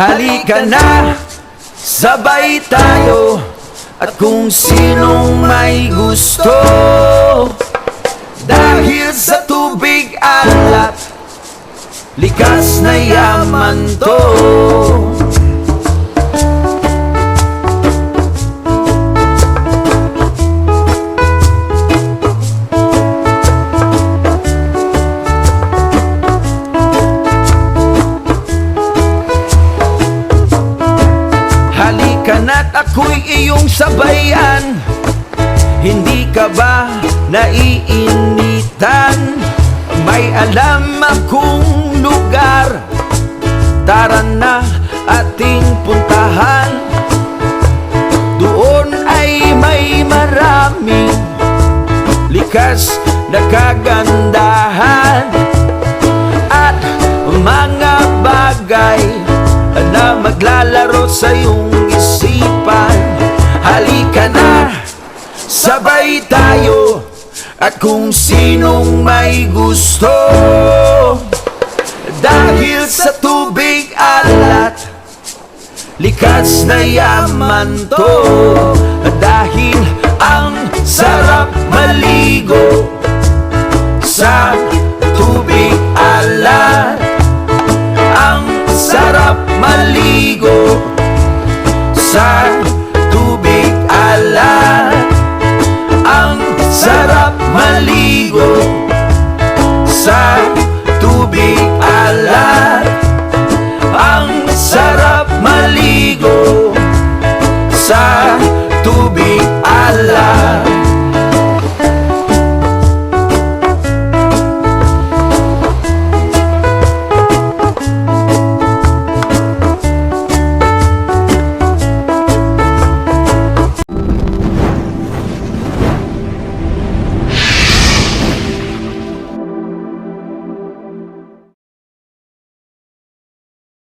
Halika na, sabay tayo. At kung sinong may gusto Dahil sa tubig alat Likas na yaman to Halika na't ako'y iyong sabayan. Hindi ka ba naiinitan? May alam akong lugar. Tara na ating puntahan. Doon ay may maraming Likas na kagandahan At mga bagay na maglalaro sa iyong Halika na, sabay tayo At kung sinong may gusto. Dahil sa tubig alat Likas na yaman to. Dahil ang sarap maligo Sa Ang sarap maligo sa